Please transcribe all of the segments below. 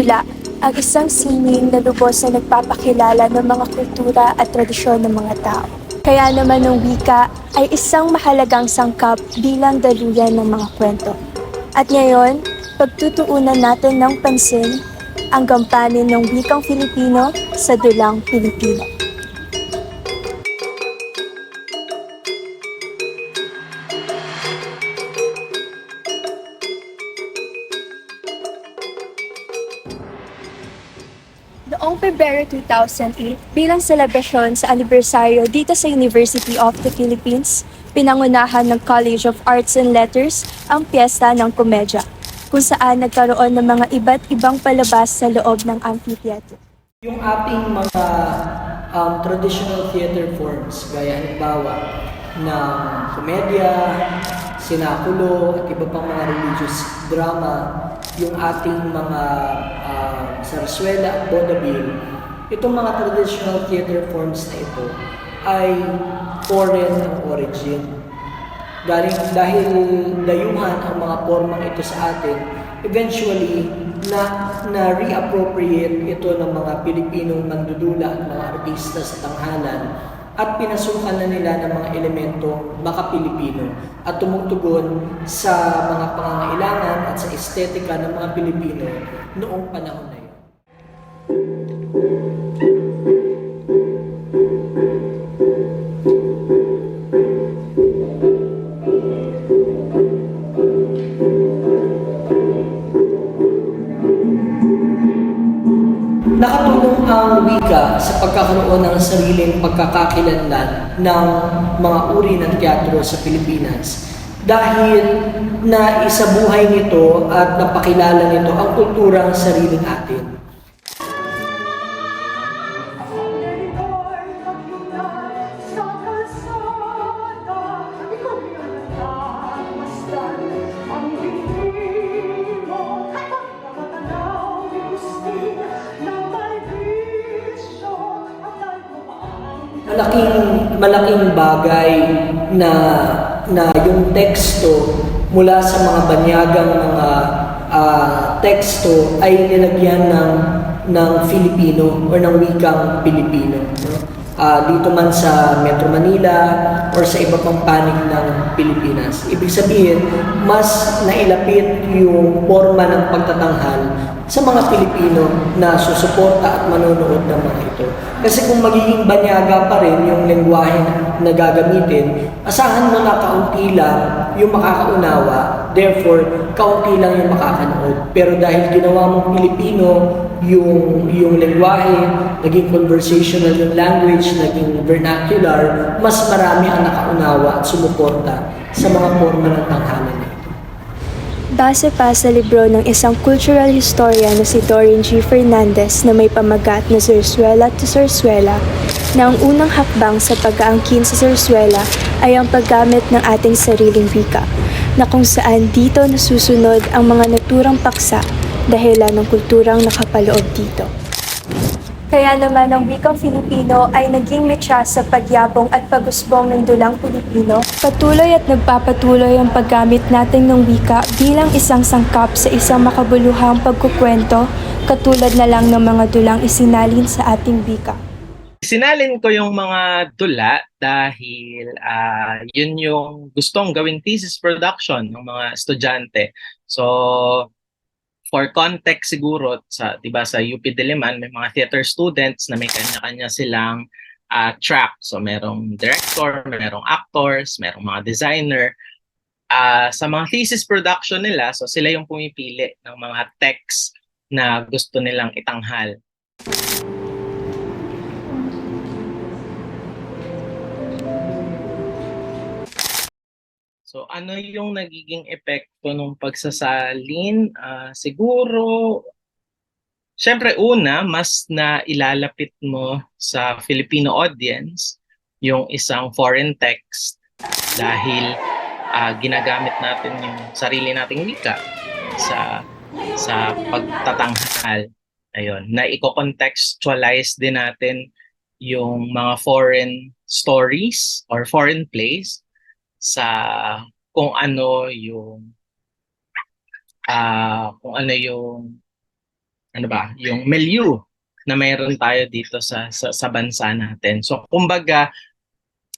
dula ang isang sining na lubos na nagpapakilala ng mga kultura at tradisyon ng mga tao. Kaya naman ang wika ay isang mahalagang sangkap bilang daluyan ng mga kwento. At ngayon, pagtutuunan natin ng pansin ang gampanin ng wikang Filipino sa dulang Pilipino. Pebrero 2008, bilang selebrasyon sa anibersaryo dito sa University of the Philippines, pinangunahan ng College of Arts and Letters ang piyesta ng komedya, kung saan nagkaroon ng mga iba't ibang palabas sa loob ng amphitheater. Yung ating mga um, traditional theater forms, gaya halimbawa ng komedya, sinakulo, at iba pang mga religious drama, yung ating mga uh, sarsuela at vaudeville, itong mga traditional theater forms na ito ay foreign ang origin. Galing, dahil dayuhan ang mga formang ito sa atin, eventually, na, na reappropriate ito ng mga Pilipinong mandudula at mga artista sa tanghalan at pinasukan na nila ng mga elemento baka Pilipino at tumutugod sa mga pangangailangan at sa estetika ng mga Pilipino noong panahon na yun. Sa pagkakaroon ng sariling pagkakakilanlan ng mga uri ng teatro sa Pilipinas dahil na isabuhay nito at napakilala nito ang kulturang sariling atin. Malaking malaking bagay na na yung teksto mula sa mga banyagang mga ah, teksto ay nilagyan ng ng Filipino o ng wikang Pilipino. No? Ah, dito man sa Metro Manila or sa iba pang panig ng Pilipinas. Ibig sabihin, mas nailapit yung forma ng pagtatanghal sa mga Pilipino na susuporta at manonood ng mga ito. Kasi kung magiging banyaga pa rin yung lengguwahe na gagamitin, asahan mo na kaunti lang yung makakaunawa, therefore, kaunti lang yung makakanood. Pero dahil ginawa mong Pilipino yung, yung lengguwahe, naging conversational yung language, naging vernacular, mas marami ang nakaunawa at sumuporta sa mga forma ng tanghalan na ito. Base pa sa libro ng isang cultural historian na si Doreen G. Fernandez na may pamagat na Zarzuela to Zarzuela, na ang unang hakbang sa pag-aangkin sa Zarzuela ay ang paggamit ng ating sariling wika, na kung saan dito nasusunod ang mga naturang paksa dahilan ng kulturang nakapaloob dito. Kaya naman ang wikang Filipino ay naging metsa sa pagyabong at pagusbong ng dulang Pilipino. Patuloy at nagpapatuloy ang paggamit natin ng wika bilang isang sangkap sa isang makabuluhang pagkukwento katulad na lang ng mga dulang isinalin sa ating wika. Sinalin ko yung mga dula dahil ah, yun yung gustong gawing thesis production ng mga estudyante. So, for context siguro, sa, diba, sa UP Diliman, may mga theater students na may kanya-kanya silang ah, track. So, merong director, merong actors, merong mga designer. Ah, sa mga thesis production nila, so sila yung pumipili ng mga text na gusto nilang itanghal. So ano yung nagiging epekto ng pagsasalin? Ah, siguro, syempre una, mas na ilalapit mo sa Filipino audience yung isang foreign text dahil ah, ginagamit natin yung sarili nating wika sa sa pagtatanghal. Ayun, na i-contextualize din natin yung mga foreign stories or foreign plays sa kung ano yung ah kung ano yung ano ba, yung milieu na mayroon tayo dito sa sa, sa bansa natin. So kumbaga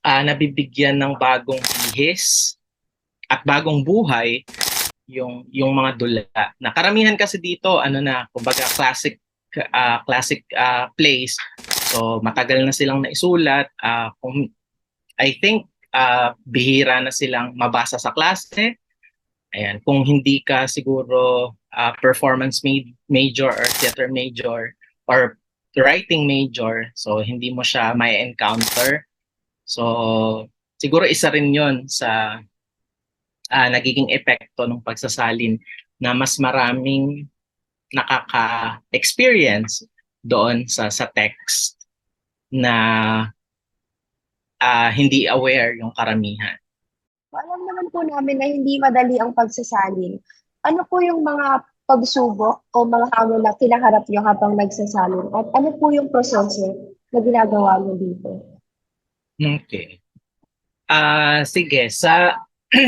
ah, nabibigyan ng bagong bihis at bagong buhay yung yung mga dula. Na karamihan kasi dito ano na kumbaga classic ah, classic ah, plays. So matagal na silang naisulat. Ah, kung I think ah, bihira na silang mabasa sa klase. Ayan, kung hindi ka siguro ah, performance ma- major or theater major or writing major, so hindi mo siya may encounter. So siguro isa rin 'yon sa ah, nagiging epekto ng pagsasalin na mas maraming nakaka-experience doon sa sa text na ah, hindi aware yung karamihan. Alam naman po namin na hindi madali ang pagsasalin. Ano po yung mga pagsubok o mga hamon na kinaharap nyo habang nagsasalin? At ano po yung proseso na ginagawa nyo dito? Okay. Ah, sige, sa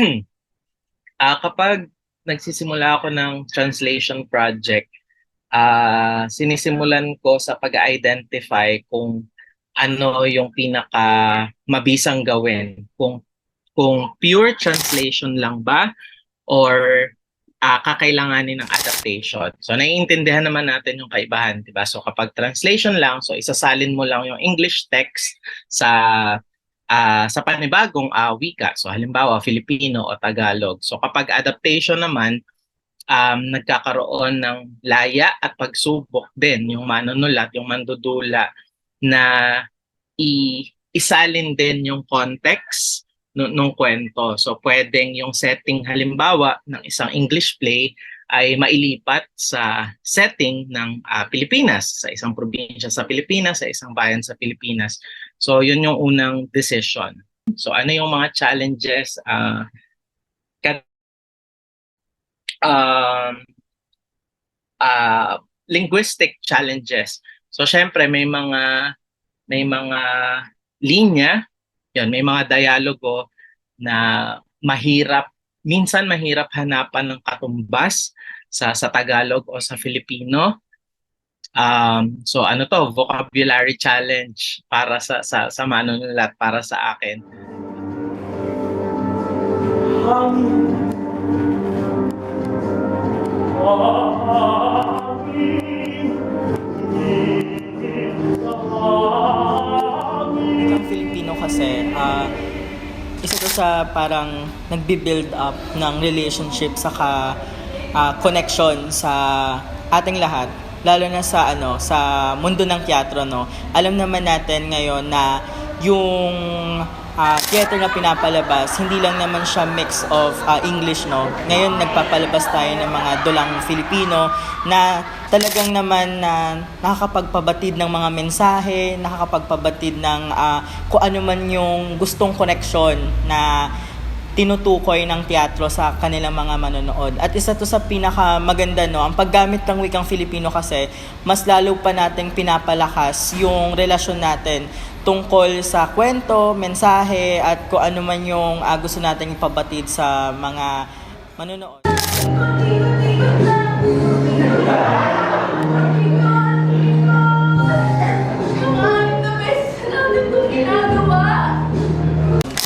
ah kapag nagsisimula ako ng translation project, ah sinisimulan ko sa pag-identify kung ano yung pinaka mabisang gawin, kung kung pure translation lang ba or ah kakailanganin ng adaptation. So naiintindihan naman natin yung kaibahan, 'di ba? So kapag translation lang, so isasalin mo lang yung English text sa ah, sa panibagong ah, wika. So halimbawa Filipino o Tagalog. So kapag adaptation naman, um, nagkakaroon ng laya at pagsubok din yung manunulat, yung mandudula na i isalin din yung context nung, nung kwento. So pwedeng yung setting halimbawa ng isang English play ay mailipat sa setting ng ah, Pilipinas, sa isang probinsya sa Pilipinas, sa isang bayan sa Pilipinas. So yun yung unang decision. So ano yung mga challenges ah kat- um, ah, linguistic challenges. So syempre may mga may mga linya, yun, may mga dialogo na mahirap minsan mahirap hanapan ng katumbas sa sa Tagalog o sa Filipino. Um, so ano to, vocabulary challenge para sa sa sa manunulat para sa akin. Ang kasi, ah, isa to sa parang nagbi-build up ng relationship saka ah, connection sa ating lahat. Lalo na sa ano sa mundo ng teatro no? Alam naman natin ngayon na yung ah, theater na pinapalabas hindi lang naman siya mix of ah, English no? Ngayon nagpapalabas tayo ng mga dulang Filipino na talagang naman na nakakapagpabatid ng mga mensahe, nakakapagpabatid ng ah, kung ano man yung gustong koneksyon na tinutukoy ng teatro sa kanilang mga manonood. At isa to sa pinaka maganda no, ang paggamit ng wikang Filipino kasi mas lalo pa nating pinapalakas yung relasyon natin tungkol sa kwento, mensahe at kung ano man yung ah, gusto nating ipabatid sa mga manonood.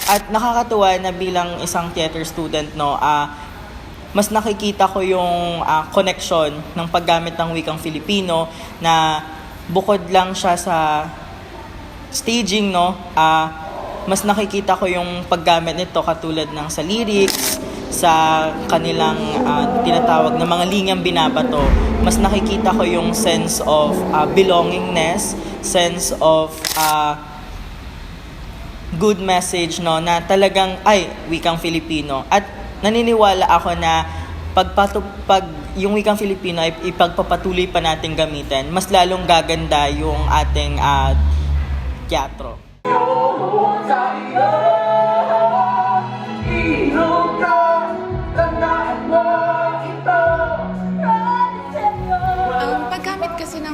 At nakakatuwa na bilang isang theater student, no, ah, mas nakikita ko yung ah, connection ng paggamit ng wikang Filipino na bukod lang siya sa staging, no, ah, mas nakikita ko yung paggamit nito katulad ng sa lyrics, sa kanilang ah, tinatawag na mga linyang binabato, mas nakikita ko yung sense of ah, belongingness, sense of ah, good message no na talagang ay wikang Filipino at naniniwala ako na pagpatu pag yung wikang Filipino ay ipagpapatuloy pa nating gamitin mas lalong gaganda yung ating ah, teatro.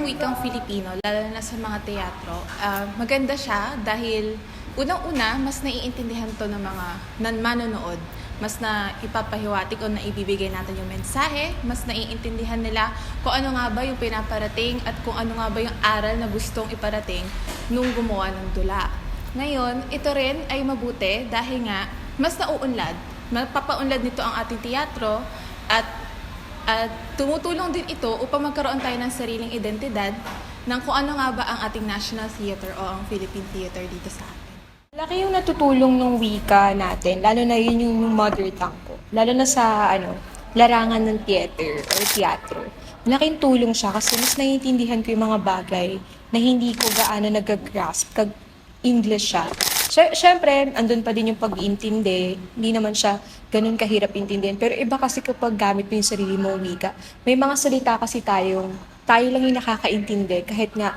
Wikang Filipino, lalo na sa mga teatro, ah, maganda siya dahil unang-una, mas naiintindihan to ng mga nan manonood. mas na ipapahiwatig o naibibigay natin yung mensahe, mas naiintindihan nila kung ano nga ba yung pinaparating at kung ano nga ba yung aral na gustong iparating nung gumawa ng dula. Ngayon, ito rin ay mabuti dahil nga mas nauunlad. Mapapaunlad nito ang ating teatro at at tumutulong din ito upang magkaroon tayo ng sariling identidad ng kung ano nga ba ang ating national theater o ang Philippine theater dito sa atin. Laki yung natutulong ng wika natin, lalo na yun yung mother tongue ko. Lalo na sa ano, larangan ng theater or teatro. Laking tulong siya kasi mas naiintindihan ko yung mga bagay na hindi ko gaano nag-grasp kag English siya. Siyempre, andun pa din yung pag-iintindi. Hindi naman siya ganun kahirap intindihan. Pero iba kasi kapag gamit mo yung sarili mong wika. May mga salita kasi tayong tayo lang yung nakakaintindi kahit nga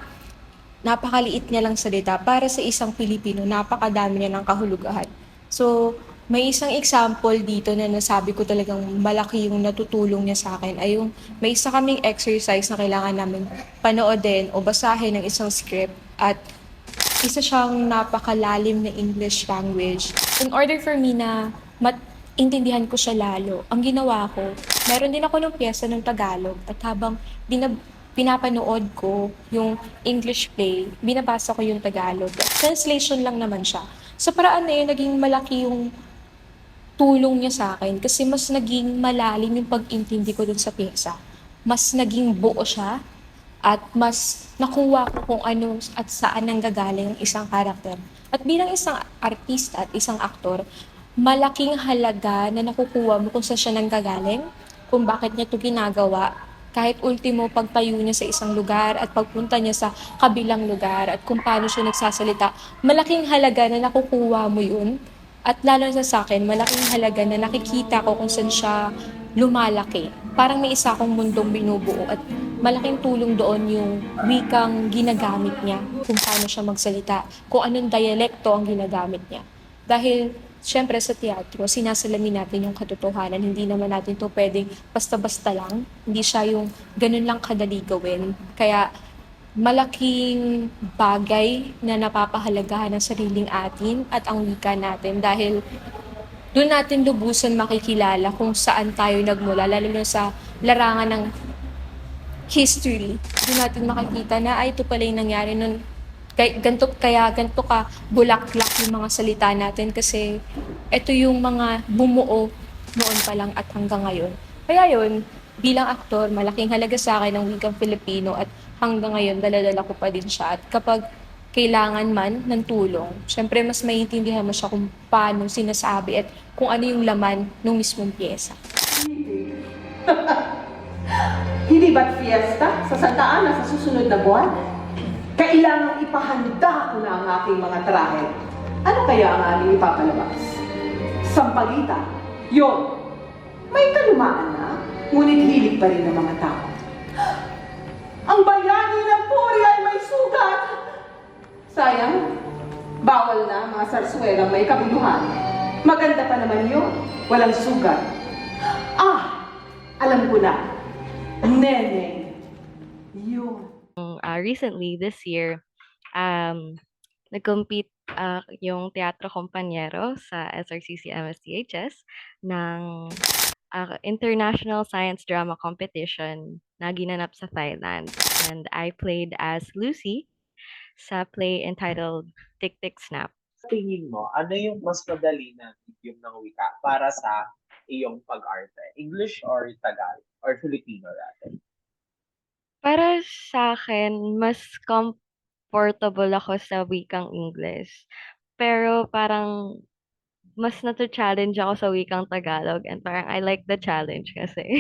napakaliit niya lang salita para sa isang Pilipino, napakadami niya ng kahulugan. So, may isang example dito na nasabi ko talagang malaki yung natutulong niya sa akin ay yung may isa kaming exercise na kailangan namin panoodin o basahin ng isang script at isa siyang napakalalim na English language. In order for me na mat intindihan ko siya lalo, ang ginawa ko, meron din ako ng pyesa ng Tagalog at habang dinab- pinapanood ko yung English play, binabasa ko yung Tagalog. Translation lang naman siya. Sa paraan na yun, naging malaki yung tulong niya sa akin kasi mas naging malalim yung pag-intindi ko dun sa pyesa. Mas naging buo siya at mas nakuha ko kung ano at saan nanggagaling ang isang karakter. At bilang isang artista at isang aktor, malaking halaga na nakukuha mo kung saan siya nanggagaling, kung bakit niya ito ginagawa, kahit ultimo pagtayo niya sa isang lugar at pagpunta niya sa kabilang lugar at kung paano siya nagsasalita, malaking halaga na nakukuha mo yun. At lalo na sa akin, malaking halaga na nakikita ko kung saan siya lumalaki. Parang may isa akong mundong binubuo at malaking tulong doon yung wikang ginagamit niya, kung paano siya magsalita, kung anong dialekto ang ginagamit niya. Dahil Siyempre sa teatro, sinasalamin natin yung katotohanan. Hindi naman natin to pwedeng basta-basta lang. Hindi siya yung ganun lang kadali gawin. Kaya malaking bagay na napapahalagahan ng sariling atin at ang wika natin dahil doon natin lubusan makikilala kung saan tayo nagmula, lalo na sa larangan ng history. Doon natin makikita na ay ito pala yung nangyari nun. Kaya ganito, kaya ganito ka bulaklak yung mga salita natin kasi ito yung mga bumuo noon pa lang at hanggang ngayon. Kaya yun, bilang aktor, malaking halaga sa akin ang wikang Filipino at hanggang ngayon daladala ko pa din siya. At kapag kailangan man ng tulong, syempre mas maintindihan mo siya kung paano sinasabi at kung ano yung laman ng mismong pyesa. Hindi ba't fiesta sa Santa Ana sa susunod na buwan? Kailangang ipahanda ko na ang aking mga trahe. Ano kaya ang aming ipapalabas? Sampalita. Yon. May kalumaan na, ngunit hilig pa rin ng mga tao. Ang bayani ng puri ay may sugat. Sayang, bawal na mga sarswelang may kabuluhan. Maganda pa naman yun, walang sugat. Ah, alam ko na. Nene. Uh, recently this year, um, nag-compete uh, yung Teatro Compañero sa SRCC MSTHS ng uh, International Science Drama Competition na ginanap sa Thailand. And I played as Lucy sa play entitled Tick Tick Snap. tingin mo, ano yung mas madali na medium ng wika para sa iyong pag-arte? English or Tagalog? Or Filipino natin? Para sa akin, mas comfortable ako sa wikang English. Pero parang mas nata-challenge ako sa wikang Tagalog and parang I like the challenge kasi.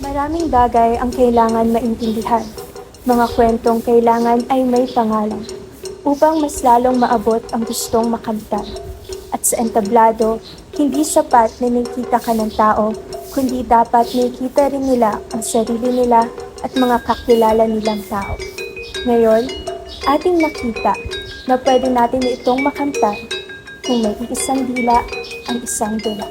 Maraming bagay ang kailangan maintindihan. Mga kwentong kailangan ay may pangalan upang mas lalong maabot ang gustong makamtan. At sa entablado, hindi sapat na nakita ka ng tao, kundi dapat nakita rin nila ang sarili nila at mga kakilala nilang tao. Ngayon, ating nakita na pwede natin itong makamtan kung may isang dila ang isang dila.